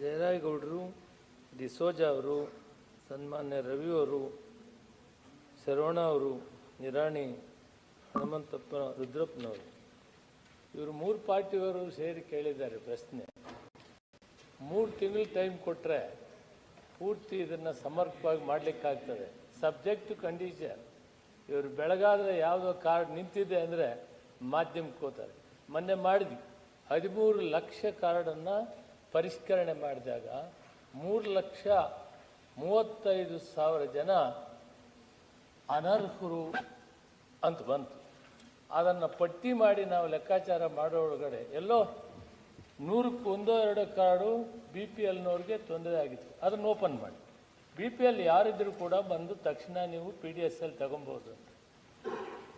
ಜಯರಾಯಗೌಡರು, ಡಿಸೋಜ ಅವರು, ಸನ್ಮಾನ್ಯ ರವಿ ಅವರು, ಶರವಣ ಅವರು, ನಿರಾಣಿ ಹನುಮಂತಪ್ಪ ರುದ್ರಪ್ಪನವರು. ಇವರು ಮೂರು ಪಾರ್ಟಿಯವರು ಸೇರಿ ಕೇಳಿದ್ದಾರೆ ಪ್ರಶ್ನೆ. ಮೂರು ತಿಂಗಳು ಟೈಮ್ ಕೊಟ್ಟರೆ ಪೂರ್ತಿ ಇದನ್ನು ಸಮರ್ಪಕವಾಗಿ ಮಾಡಲಿಕ್ಕಾಗ್ತದೆ. ಸಬ್ಜೆಕ್ಟ್ ಕಂಡೀಷನ್ ಇವರು ಬೆಳಗಾದ್ರೆ ಯಾವುದೋ ಕಾರ್ಡ್ ನಿಂತಿದೆ ಅಂದರೆ ಮಾಧ್ಯಮಕ್ಕೆ ಹೋಗ್ತಾರೆ. ಮೊನ್ನೆ ಮಾಡಿದ್ವಿ. ಹದಿಮೂರು ಲಕ್ಷ ಕಾರ್ಡನ್ನು ಪರಿಷ್ಕರಣೆ ಮಾಡಿದಾಗ ಮೂರು ಲಕ್ಷ ಮೂವತ್ತೈದು ಸಾವಿರ ಜನ ಅನರ್ಹರು ಅಂತ ಬಂತು. ಅದನ್ನು ಪಟ್ಟಿ ಮಾಡಿ ನಾವು ಲೆಕ್ಕಾಚಾರ ಮಾಡೋ ಒಳಗಡೆ ಎಲ್ಲೋ ನೂರಕ್ಕೆ ಒಂದೋ ಎರಡು ಕಾರ್ಡು ಬಿ ಪಿ ಎಲ್ನವ್ರಿಗೆ ತೊಂದರೆ ಆಗಿತ್ತು. ಅದನ್ನು ಓಪನ್ ಮಾಡಿ. ಬಿ ಪಿ ಎಲ್ ಯಾರಿದ್ದರೂ ಕೂಡ ಬಂದು ತಕ್ಷಣ ನೀವು ಪಿ ಡಿ ಎಸ್ ಎಲ್ ತಗೊಬೋದು ಅಂತ.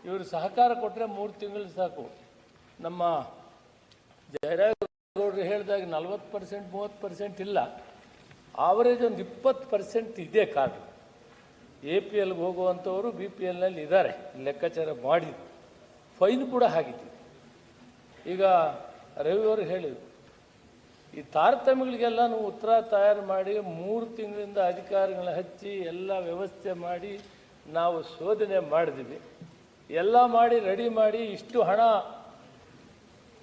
ಇವರು ಸಹಕಾರ ಕೊಟ್ಟರೆ ಮೂರು ತಿಂಗಳು ಸಾಕು. ನಮ್ಮ ಜಯರಾಜಗೌಡರು ಹೇಳಿದಾಗ ನಲ್ವತ್ತು ಪರ್ಸೆಂಟ್, ಮೂವತ್ತು ಪರ್ಸೆಂಟ್ ಇಲ್ಲ. ಆವರೇಜ್ ಒಂದು ಇಪ್ಪತ್ತು ಪರ್ಸೆಂಟ್ ಇದೆ ಕಾರ್ಡ್ ಎ ಪಿ ಎಲ್ಗೆ ಹೋಗುವಂಥವರು ಬಿ ಪಿ ಎಲ್ನಲ್ಲಿ ಇದ್ದಾರೆ, ಲೆಕ್ಕಾಚಾರ ಮಾಡಿದ್ದು ಫೈನ್ ಕೂಡ ಹಾಕಿದ್ವಿ ಈಗ ರವಿಯವರು ಹೇಳಿದರು, ಈ ತಾರತಮ್ಯಗಳಿಗೆಲ್ಲ ನಾವು ಉತ್ತರ ತಯಾರು ಮಾಡಿ ಮೂರು ತಿಂಗಳಿಂದ ಅಧಿಕಾರಿಗಳನ್ನ ಹಚ್ಚಿ ಎಲ್ಲ ವ್ಯವಸ್ಥೆ ಮಾಡಿ ನಾವು ಶೋಧನೆ ಮಾಡಿದ್ವಿ. ಎಲ್ಲ ಮಾಡಿ, ರೆಡಿ ಮಾಡಿ ಇಷ್ಟು ಹಣ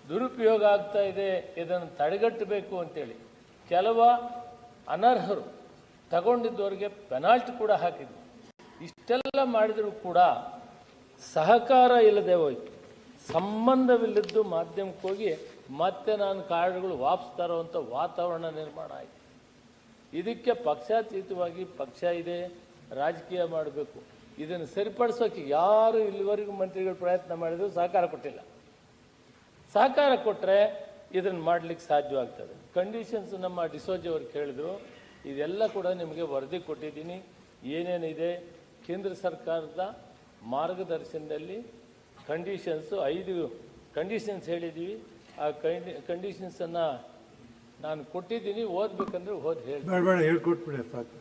ದುರುಪಯೋಗ ಆಗ್ತಾ ಇದೆ, ಇದನ್ನು ತಡೆಗಟ್ಟಬೇಕು ಅಂತೇಳಿ ಕೆಲವ ಅನರ್ಹರು ತಗೊಂಡಿದ್ದವರಿಗೆ ಪೆನಾಲ್ಟಿ ಕೂಡ ಹಾಕಿದ್ರು. ಇಷ್ಟೆಲ್ಲ ಮಾಡಿದರೂ ಕೂಡ ಸಹಕಾರ ಇಲ್ಲದೆ ಹೋಯ್ತು. ಸಂಬಂಧವಿಲ್ಲದ್ದು ಮಾಧ್ಯಮಕ್ಕೆ ಹೋಗಿ ಮತ್ತೆ ನಾನು ಕಾರ್ಡ್ಗಳು ವಾಪಸ್ ತರುವಂಥ ವಾತಾವರಣ ನಿರ್ಮಾಣ ಆಯಿತು. ಇದಕ್ಕೆ ಪಕ್ಷಾತೀತವಾಗಿ ಪಕ್ಷ ಇದೆ, ರಾಜಕೀಯ ಮಾಡಬೇಕು. ಇದನ್ನು ಸರಿಪಡಿಸೋಕೆ ಯಾರು ಇಲ್ಲಿವರೆಗೂ ಮಂತ್ರಿಗಳು ಪ್ರಯತ್ನ ಮಾಡಿದ್ರು ಸಹಕಾರ ಕೊಟ್ಟಿಲ್ಲ. ಸಹಕಾರ ಕೊಟ್ಟರೆ ಇದನ್ನು ಮಾಡಲಿಕ್ಕೆ ಸಾಧ್ಯವಾಗ್ತದೆ. ಕಂಡೀಷನ್ಸ್ ನಮ್ಮ ಡಿಸೋಜಿ ಅವರು ಕೇಳಿದ್ರು ಇದೆಲ್ಲ ಕೂಡ ನಿಮಗೆ ವರದಿ ಕೊಟ್ಟಿದ್ದೀನಿ. ಏನೇನಿದೆ? ಕೇಂದ್ರ ಸರ್ಕಾರದ ಮಾರ್ಗದರ್ಶನದಲ್ಲಿ ಕಂಡೀಷನ್ಸು ಐದು ಕಂಡೀಷನ್ಸ್ ಹೇಳಿದ್ದೀವಿ ಆ ಕಂಡಿ ಕಂಡೀಷನ್ಸನ್ನು ನಾನು ಕೊಟ್ಟಿದ್ದೀನಿ. ಓದಬೇಕಂದ್ರೆ ಓದಿ ಹೇಳಿ ಬೇಡ ಬೇಡ ಹೇಳ್ಕೊಟ್ಬಿಡಿ ಸಾಕು.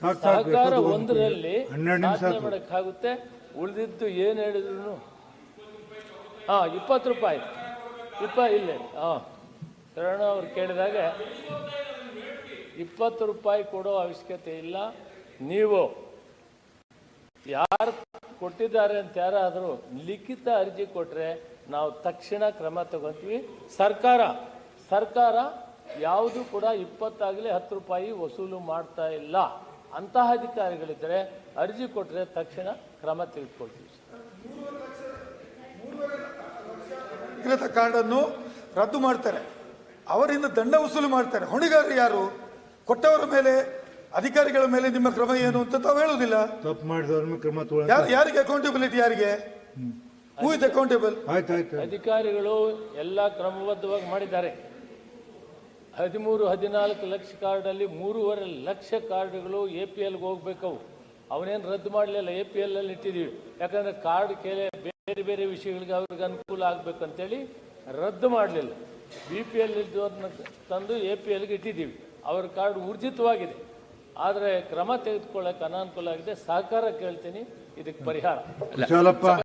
ಸಹಕಾರ ಒಂದರಲ್ಲಿ ಮಾಡೋಕ್ಕಾಗುತ್ತೆ. ಉಳಿದಿದ್ದು ಏನು ಹೇಳಿದ್ರು? ಹಾಂ, ಇಪ್ಪತ್ತು ರೂಪಾಯಿ. ಇಪ್ಪ, ಇಲ್ಲ ಹಾಂ. ಶರಣ ಅವ್ರು ಕೇಳಿದಾಗ ಇಪ್ಪತ್ತು ರೂಪಾಯಿ ಕೊಡೋ ಅವಶ್ಯಕತೆ ಇಲ್ಲ. ನೀವು ಯಾರು ಕೊಟ್ಟಿದ್ದಾರೆ ಅಂತ ಯಾರಾದರೂ ಲಿಖಿತ ಅರ್ಜಿ ಕೊಟ್ಟರೆ ನಾವು ತಕ್ಷಣ ಕ್ರಮ ತಗೊತೀವಿ. ಸರ್ಕಾರ ಸರ್ಕಾರ ಯಾವುದು ಕೂಡ ಇಪ್ಪತ್ತಾಗಲಿ ಹತ್ತು ರೂಪಾಯಿ ವಸೂಲು ಮಾಡ್ತಾ ಇಲ್ಲ. ಅಂತಹ ಅಧಿಕಾರಿಗಳಿದ್ದರೆ ಅರ್ಜಿ ಕೊಟ್ಟರೆ ತಕ್ಷಣ ಕ್ರಮ ತೆಗೆದುಕೊಳ್ತೀವಿ ಇಲ್ಲದ ಕಾರ್ಡನ್ನು ರದ್ದು ಮಾಡ್ತಾರೆ. ಅವರಿಂದ ದಂಡ ವಸೂಲು ಮಾಡ್ತಾರೆ. ಹೊಣೆಗಾರರು ಯಾರು? ಕೊಟ್ಟವರ ಮೇಲೆ ಅಧಿಕಾರಿಗಳ ಮೇಲೆ ನಿಮ್ಮ ಕ್ರಮ ಏನು ಅಂತ ತಾವು ಹೇಳುವುದಿಲ್ಲ. ತಪ್ಪು ಮಾಡಿದವ್ರ ಮೇಲೆ ಕ್ರಮ ತಗೊಳ್ಳಿ ಯಾರು ಯಾರಿಗೆ ಅಕೌಂಟಬಿಲಿಟಿ ಯಾರಿಗೆ? ಹೂ ಇಸ್ ಅಕೌಂಟೇಬಲ್ ಆಯ್ತು ಆಯ್ತು. ಅಧಿಕಾರಿಗಳು ಎಲ್ಲ ಕ್ರಮಬದ್ಧವಾಗಿ ಮಾಡಿದ್ದಾರೆ. ಹದಿಮೂರು ಹದಿನಾಲ್ಕು ಲಕ್ಷ ಕಾರ್ಡಲ್ಲಿ ಮೂರುವರೆ ಲಕ್ಷ ಕಾರ್ಡ್ಗಳು ಎ ಪಿ ಎಲ್ಗೆ ಹೋಗ್ಬೇಕವು ಅವನೇನು ರದ್ದು ಮಾಡಲಿಲ್ಲ ಎ ಪಿ ಎಲ್ ಅಲ್ಲಿ ಇಟ್ಟಿದ್ದೀವಿ ಯಾಕಂದ್ರೆ ಕಾರ್ಡ್ ಕೇಳಿ ಬೇರೆ ಬೇರೆ ವಿಷಯಗಳಿಗೆ ಅವ್ರಿಗೆ ಅನುಕೂಲ ಆಗಬೇಕಂತೇಳಿ ರದ್ದು ಮಾಡಲಿಲ್ಲ. ಬಿ ಪಿ ಎಲ್ ಇದ್ದವ್ರನ್ನ ತಂದು ಎ ಪಿ ಎಲ್ಗೆ ಇಟ್ಟಿದ್ದೀವಿ. ಅವ್ರ ಕಾರ್ಡ್ ಊರ್ಜಿತವಾಗಿದೆ. ಆದರೆ ಕ್ರಮ ತೆಗೆದುಕೊಳ್ಳೋಕೆ ಅನಾನುಕೂಲ ಆಗಿದೆ. ಸಹಕಾರ ಕೇಳ್ತೀನಿ. ಇದಕ್ಕೆ ಪರಿಹಾರ.